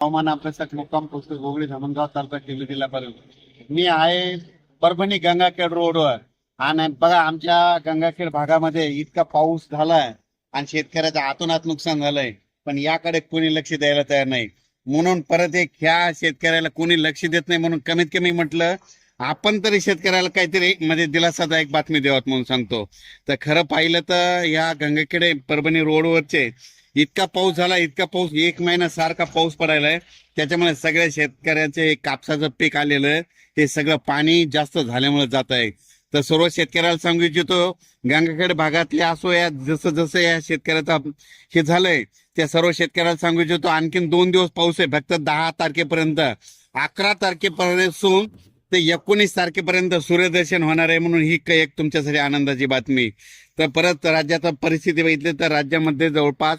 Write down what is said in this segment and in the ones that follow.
हवामान अभ्यासक मुक्काम पोस्ट गोगळी धामणगाव तालुका टिल्ली जिल्हा परभणी मी आहे परभणी गंगाखेड रोडवर. आणि बघा आमच्या गंगाखेड भागामध्ये इतका पाऊस झालाय आणि शेतकऱ्याचं आतोनात नुकसान झालंय. पण याकडे कोणी लक्ष द्यायला तयार नाही. म्हणून परत एक ह्या शेतकऱ्याला कोणी लक्ष देत नाही म्हणून कमीत कमी म्हटलं आपण तरी शेतकऱ्याला काहीतरी म्हणजे दिलासादायक बातमी द्यावत म्हणून सांगतो. तर खरं पाहिलं तर या गंगाखेडे परभणी रोडवरचे इतका पाऊस झाला इतका पाऊस एक महिना सारखा पाऊस पडायलाय त्याच्यामुळे सगळ्या शेतकऱ्याचे हे कापसाचं पीक आलेलं आहे. हे सगळं पाणी जास्त झाल्यामुळे जात आहे. तर सर्व शेतकऱ्याला सांगू इच्छितो गंगाखेड भागातले असो या जसं जसं या शेतकऱ्याचा हे झालंय त्या सर्व शेतकऱ्याला सांगू इच्छितो आणखीन दोन दिवस पाऊस आहे फक्त दहा तारखेपर्यंत. अकरा तारखेपासून ते एकोणीस तारखेपर्यंत सूर्यदर्शन होणार आहे म्हणून ही एक तुमच्यासाठी आनंदाची बातमी. तर परत राज्याचा परिस्थिती बघितली तर राज्यामध्ये जवळपास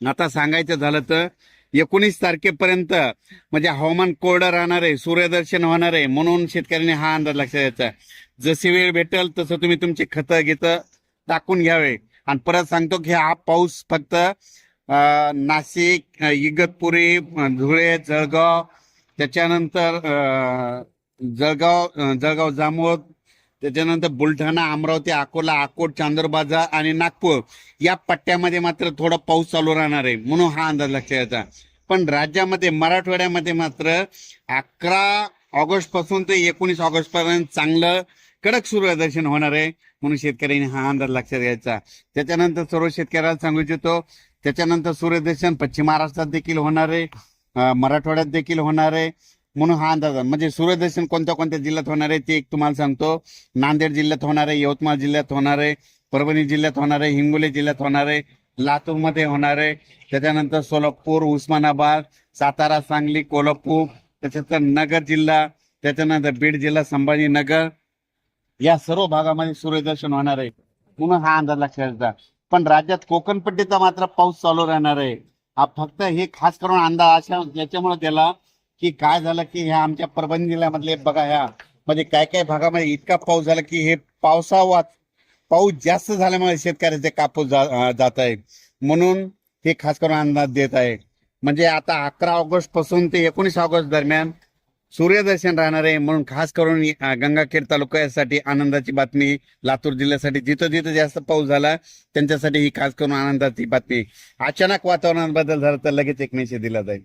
आता सांगायचं झालं तर एकोणीस तारखेपर्यंत म्हणजे हवामान कोरडं राहणार आहे सूर्यदर्शन होणार आहे म्हणून शेतकऱ्यांनी हा अंदाज लक्षात द्यायचा जशी वेळ भेटेल तसं तुम्ही तुमची खतं घेतं टाकून घ्यावे. आणि परत सांगतो की हा पाऊस फक्त अं, नाशिक इगतपुरी धुळे जळगाव त्याच्यानंतर अं, जळगाव जळगाव जामोद त्याच्यानंतर बुलढाणा अमरावती अकोला अकोट चांदूरबाजा आणि नागपूर या पट्ट्यामध्ये मात्र थोडा पाऊस चालू राहणार आहे म्हणून हा अंदाज लक्षात यायचा पण राज्यामध्ये मराठवाड्यामध्ये मात्र अकरा ऑगस्टपासून ते एकोणीस ऑगस्ट पर्यंत चांगलं कडक सूर्यदर्शन होणार आहे म्हणून शेतकऱ्यांनी हा अंदाज लक्षात घ्यायचा. त्याच्यानंतर सर्व शेतकऱ्याला सांगू इच्छितो त्याच्यानंतर सूर्यदर्शन पश्चिम महाराष्ट्रात देखील होणार आहे मराठवाड्यात देखील होणार आहे. म्हणून हा अंदाज म्हणजे सूर्यदर्शन कोणत्या कोणत्या जिल्ह्यात होणार आहे ते एक तुम्हाला सांगतो. नांदेड जिल्ह्यात होणार आहे यवतमाळ जिल्ह्यात होणार आहे परभणी जिल्ह्यात होणार आहे हिंगोली जिल्ह्यात होणार आहे लातूरमध्ये होणार आहे. त्याच्यानंतर सोलापूर उस्मानाबाद सातारा सांगली कोल्हापूर त्याच्यानंतर नगर जिल्हा त्याच्यानंतर बीड जिल्हा संभाजीनगर या सर्व भागामध्ये सूर्यदर्शन होणार आहे. म्हणून हा अंदाज लक्षात पण राज्यात कोकणपट्टीचा मात्र पाऊस चालू राहणार आहे. हा फक्त हे खास करून अंदाज अशा याच्यामुळे त्याला की काय झालं की ह्या आमच्या परभणी जिल्ह्यामधले बघा ह्या म्हणजे काय काय भागामध्ये इतका पाऊस झाला की हे पावसावा पाऊस जास्त झाल्यामुळे शेतकऱ्याचे कापूस जा- जात आहे म्हणून हे खास करून अंदाज देत आहे. म्हणजे आता अकरा ऑगस्टपासून ते एकोणीस ऑगस्ट दरम्यान सूर्यदर्शन राहणार आहे. म्हणून खास करून अं, गंगाखेड तालुक्यासाठी आनंदाची बातमी लातूर जिल्ह्यासाठी जिथं जिथं जास्त पाऊस झाला त्यांच्यासाठी ही खास करून आनंदाची बातमी. अचानक वातावरणात बदल झाला तर लगेच एक मेसेज दिला जाईल.